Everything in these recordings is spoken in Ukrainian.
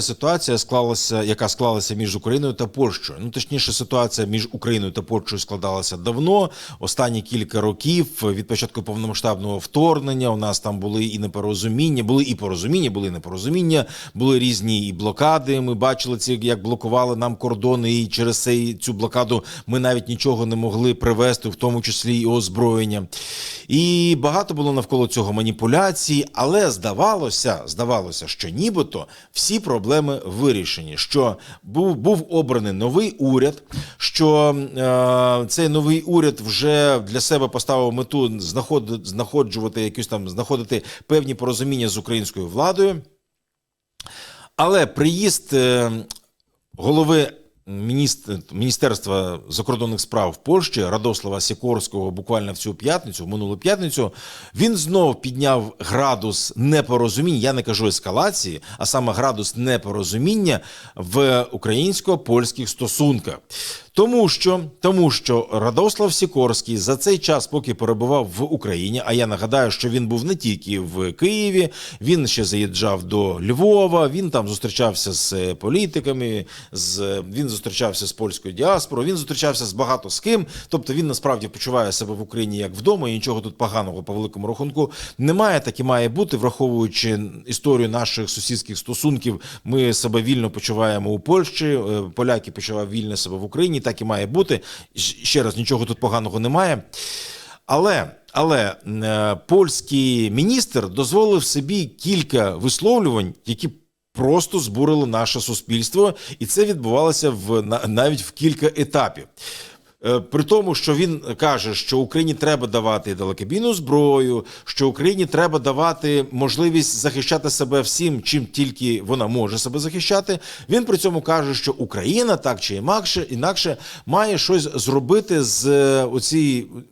Ситуація склалася, яка склалася між Україною та Польщею. Ну точніше, ситуація між Україною та Польщею складалася давно. Останні кілька років від початку повномасштабного вторгнення у нас там були і непорозуміння, були і порозуміння, були і непорозуміння, були різні і блокади. Ми бачили ці, як блокували нам кордони, і через цей цю блокаду ми навіть нічого не могли привезти, в тому числі і озброєння. І багато було навколо цього маніпуляцій, але здавалося, здавалося, що нібито всі проблеми вирішені. Що був був обраний новий уряд, що е, цей новий уряд вже для себе поставив мету знаход, знаходжувати якусь там знаходити певні порозуміння з українською владою. Але приїзд е, голови міністр, Міністерства закордонних справ Польщі Радослава Сікорського буквально в цю п'ятницю, в минулу п'ятницю, він знов підняв градус непорозуміння. Я не кажу ескалації, а саме градус непорозуміння в українсько-польських стосунках. Тому що, тому що Радослав Сікорський за цей час, поки перебував в Україні, а я нагадаю, що він був не тільки в Києві, він ще заїжджав до Львова. Він там зустрічався з політиками, з він зустрічався з польською діаспорою. Він зустрічався з багато з ким. Тобто він насправді почуває себе в Україні як вдома, і нічого тут поганого по великому рахунку немає. Так і має бути, враховуючи історію наших сусідських стосунків. Ми себе вільно почуваємо у Польщі. е, Поляки почувають вільно себе в Україні. Так і має бути. Ще раз нічого тут поганого немає. Але але е, польський міністр дозволив собі кілька висловлювань, які просто збурили наше суспільство, і це відбувалося в на- навіть в кілька етапів. Е, При тому, що він каже, що Україні треба давати далекобійну зброю, що Україні треба давати можливість захищати себе всім, чим тільки вона може себе захищати. Він при цьому каже, що Україна так чи інакше, інакше має щось зробити з е, оцій, м,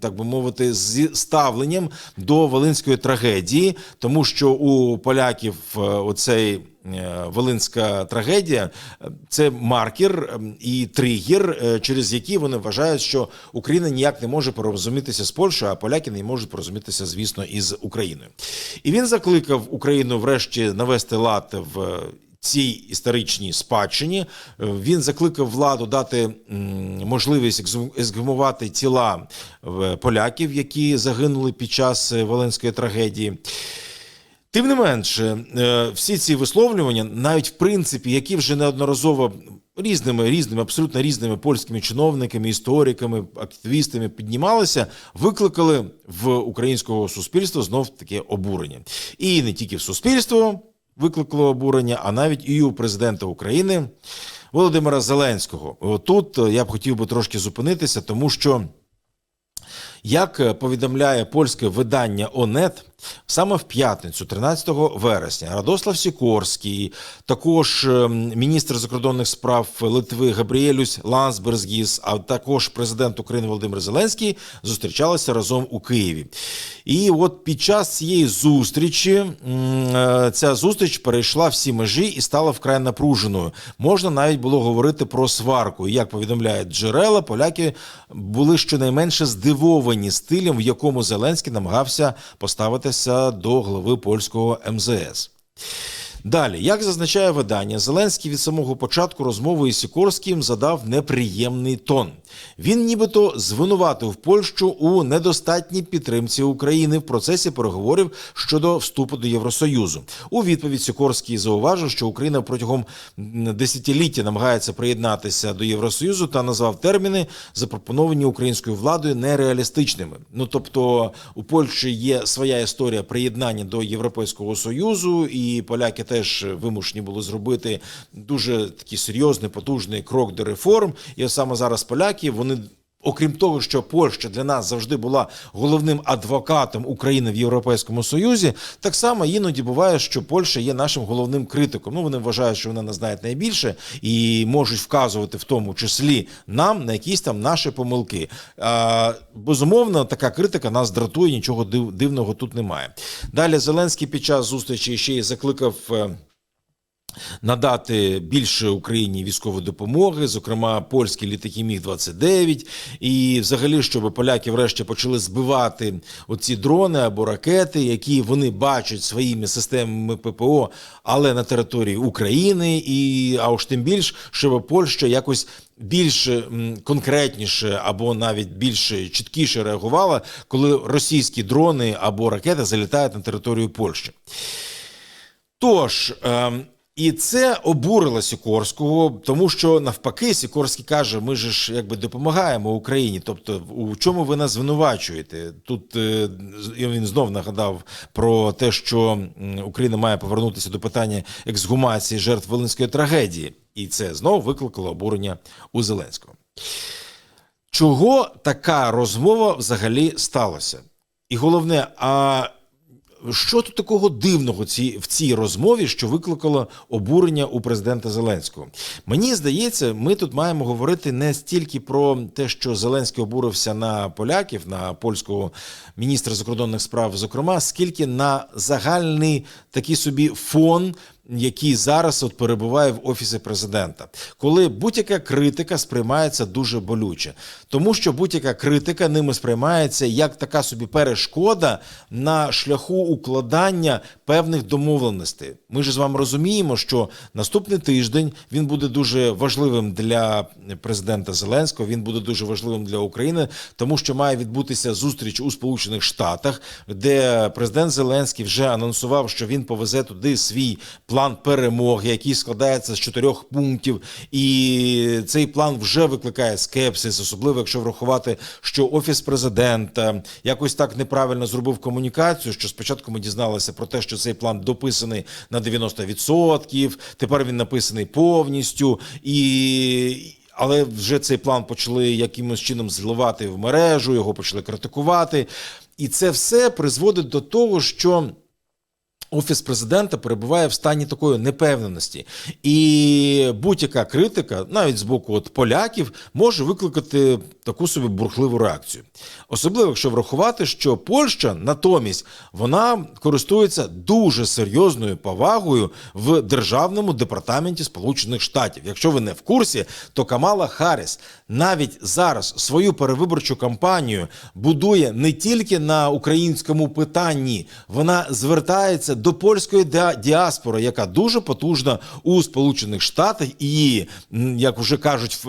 так би мовити, з ставленням до волинської трагедії, тому що у поляків е, оцей. е, Волинська трагедія е, це маркер і тригер, через які вони вважають, що Україна ніяк не може порозумітися з Польщею, а поляки не можуть порозумітися, звісно, із Україною. І він закликав Україну врешті навести лад в цій історичній спадщині. Е, Він закликав владу дати можливість ексгумувати тіла е, поляків, які загинули під час е, Волинської трагедії. Тим не менше, всі ці висловлювання, навіть в принципі, які вже неодноразово різними різними, абсолютно різними польськими чиновниками, істориками, активістами піднімалися, викликали в українського суспільства знов таке обурення. І не тільки в суспільство викликало обурення, а навіть і у президента України Володимира Зеленського. Тут я б хотів би трошки зупинитися, тому що. Як е, повідомляє польське видання ОНЕТ, саме в п'ятницю, 13 вересня, Радослав Сікорський, також е, міністр закордонних справ Литви Габріелюсь Лансбергіс, а також президент України Володимир Зеленський зустрічалися разом у Києві. І от під час цієї зустрічі е, ця зустріч перейшла всі межі і стала вкрай напруженою. Можна навіть було говорити про сварку. Як повідомляють джерела, поляки були щонайменше здивовані стилем, в якому Зеленський намагався поставитися до глави польського МЗС. Далі, як зазначає видання, Зеленський від самого початку розмови із Сікорським задав неприємний тон. Він нібито звинуватив Польщу у недостатній підтримці України в процесі переговорів щодо вступу до Євросоюзу. У відповідь Сікорський зауважив, що Україна протягом десятиліття намагається приєднатися до Євросоюзу та назвав терміни, запропоновані українською владою, нереалістичними. Ну тобто у Польщі є своя історія приєднання до Європейського союзу, і поляки теж вимушені були зробити дуже такий серйозний, потужний крок до реформ. І саме зараз поляки вони. Окрім того, що Польща для нас завжди була головним адвокатом України в Європейському Союзі, так само іноді буває, що Польща є нашим головним критиком. Ну вони вважають, що вони нас знають найбільше і можуть вказувати в тому числі нам на якісь там наші помилки. А, безумовно, така критика нас дратує, нічого див- дивного тут немає. Далі Зеленський під час зустрічі ще й закликав. Надати більше Україні військової допомоги, зокрема польські літаки Міг 29 і взагалі, щоб поляки врешті почали збивати оці дрони або ракети, які вони бачать своїми системами ППО, але на території України, і а уж тим більш, щоб Польща якось більш конкретніше або навіть більш чіткіше реагувала, коли російські дрони або ракети залітають на територію Польщі. Тож. І це обурило Сікорського, тому що навпаки, Сікорський каже: ми ж якби допомагаємо Україні. Тобто, у чому ви нас звинувачуєте? Тут е, він знов нагадав про те, що Україна має повернутися до питання ексгумації жертв Волинської трагедії, і це знову викликало обурення у Зеленського. Чого така розмова взагалі сталася? І головне, а що тут такого дивного ці, в цій розмові, що викликало обурення у президента Зеленського? Мені здається, ми тут маємо говорити не стільки про те, що Зеленський обурився на поляків, на польського міністра закордонних справ, зокрема, скільки на загальний такий собі фон. Який зараз от перебуває в офісі президента, коли будь-яка критика сприймається дуже болюче, тому що будь-яка критика ними сприймається як така собі перешкода на шляху укладання певних домовленостей. Ми ж з вами розуміємо, що наступний тиждень він буде дуже важливим для президента Зеленського. Він буде дуже важливим для України, тому що має відбутися зустріч у Сполучених Штатах, де президент Зеленський вже анонсував, що він повезе туди свій план перемоги, який складається з чотирьох пунктів, і цей план вже викликає скепсис, особливо якщо врахувати, що офіс президента якось так неправильно зробив комунікацію. Що спочатку ми дізналися про те, що цей план дописаний на 90%, тепер він написаний повністю і. Але вже цей план почали якимось чином зливати в мережу, його почали критикувати, і це все призводить до того, що Офіс президента перебуває в стані такої непевненості, і будь-яка критика, навіть з боку от поляків, може викликати таку собі бурхливу реакцію. Особливо, якщо врахувати, що Польща натомість вона користується дуже серйозною повагою в державному департаменті Сполучених Штатів. Якщо ви не в курсі, то Камала Харріс навіть зараз свою перевиборчу кампанію будує не тільки на українському питанні, вона звертається до польської діа- діаспори, яка дуже потужна у Сполучених Штатах, і як вже кажуть, е,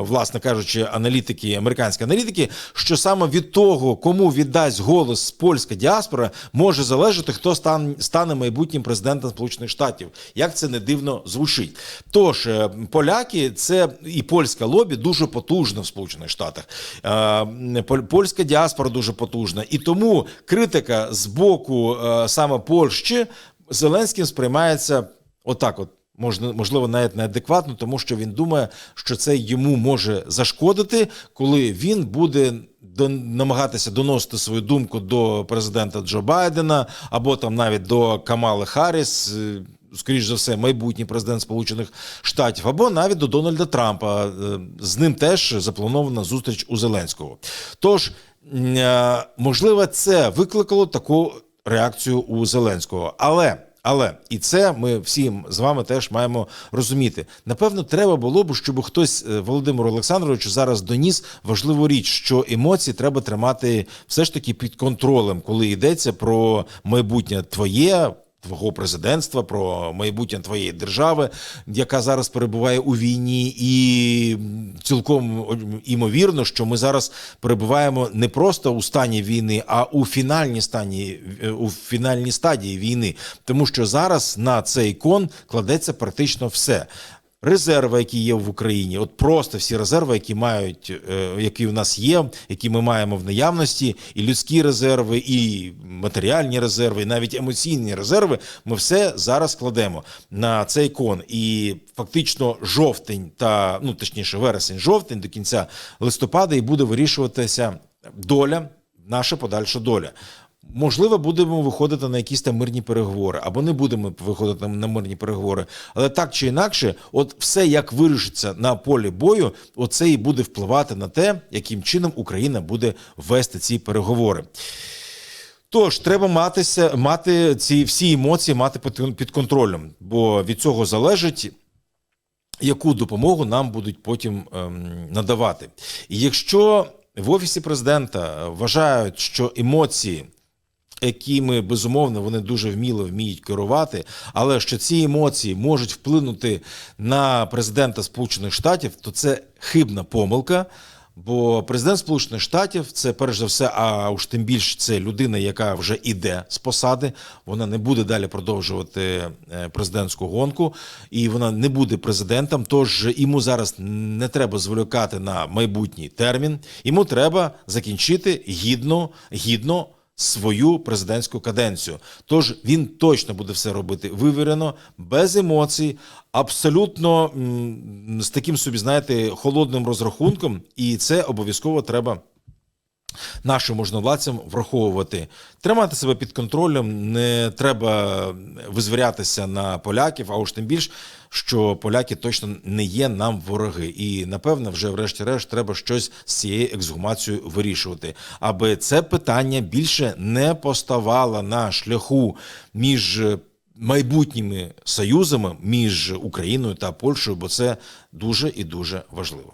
власне кажучи, аналітики, американські аналітики, що саме від того, кому віддасть голос польська діаспора, може залежати, хто стан, стане майбутнім президентом Сполучених Штатів. Як це не дивно звучить. Тож е, поляки, це і польська лобі дуже потужна в Сполучених Штатах. Е, пол- Польська діаспора дуже потужна, і тому критика з боку саме Польщі Зеленським сприймається отак, от. Можливо, навіть неадекватно, тому що він думає, що це йому може зашкодити, коли він буде намагатися доносити свою думку до президента Джо Байдена або там навіть до Камали Харріс, е, скоріш за все, майбутній президент Сполучених Штатів, або навіть до Дональда Трампа. Е, З ним теж запланована зустріч у Зеленського. Тож, е, можливо, це викликало таку реакцію у Зеленського. Але але і це ми всім з вами теж маємо розуміти. Напевно, треба було б, щоб хтось е, Володимиру Олександровичу зараз доніс важливу річ, що емоції треба тримати все ж таки під контролем, коли йдеться про майбутнє твоє. Твого президентства, про майбутнє твоєї держави, яка зараз перебуває у війні, і цілком імовірно, що ми зараз перебуваємо не просто у стані війни, а у фінальній стані у фінальній стадії війни, тому що зараз на цей кон кладеться практично все. Резерви, які є в Україні, от просто всі резерви, які мають, е, які в нас є, які ми маємо в наявності, і людські резерви, і матеріальні резерви, і навіть емоційні резерви, ми все зараз кладемо на цей кон. І фактично жовтень та ну точніше, вересень, жовтень до кінця листопада, і буде вирішуватися доля, наша подальша доля. Можливо, будемо виходити на якісь там мирні переговори, або не будемо виходити на мирні переговори. Але так чи інакше, от все як вирішиться на полі бою, оце і буде впливати на те, яким чином Україна буде вести ці переговори. Тож треба матися, мати ці всі емоції мати під, контролем, бо від цього залежить. Яку допомогу нам будуть потім ем, надавати? І якщо в офісі президента вважають, що емоції, якими безумовно вони дуже вміло вміють керувати, але що ці емоції можуть вплинути на президента Сполучених Штатів, то це хибна помилка. Бо президент Сполучених Штатів це перш за все, а уж тим більше це людина, яка вже іде з посади. Вона не буде далі продовжувати е, президентську гонку, і вона не буде президентом. Тож йому зараз не треба зволікати на майбутній термін. Йому треба закінчити гідно, гідно свою президентську каденцію. Тож він точно буде все робити вивірено, без емоцій, абсолютно з таким собі, знаєте, холодним розрахунком, і це обов'язково треба. Нашим можновладцям враховувати, тримати себе під контролем, не треба визвірятися на поляків, а уж тим більш, що поляки точно не є нам вороги. І напевно, вже врешті-решт треба щось з цією ексгумацією вирішувати, аби це питання більше не поставало на шляху між майбутніми союзами між Україною та Польщею, бо це дуже і дуже важливо.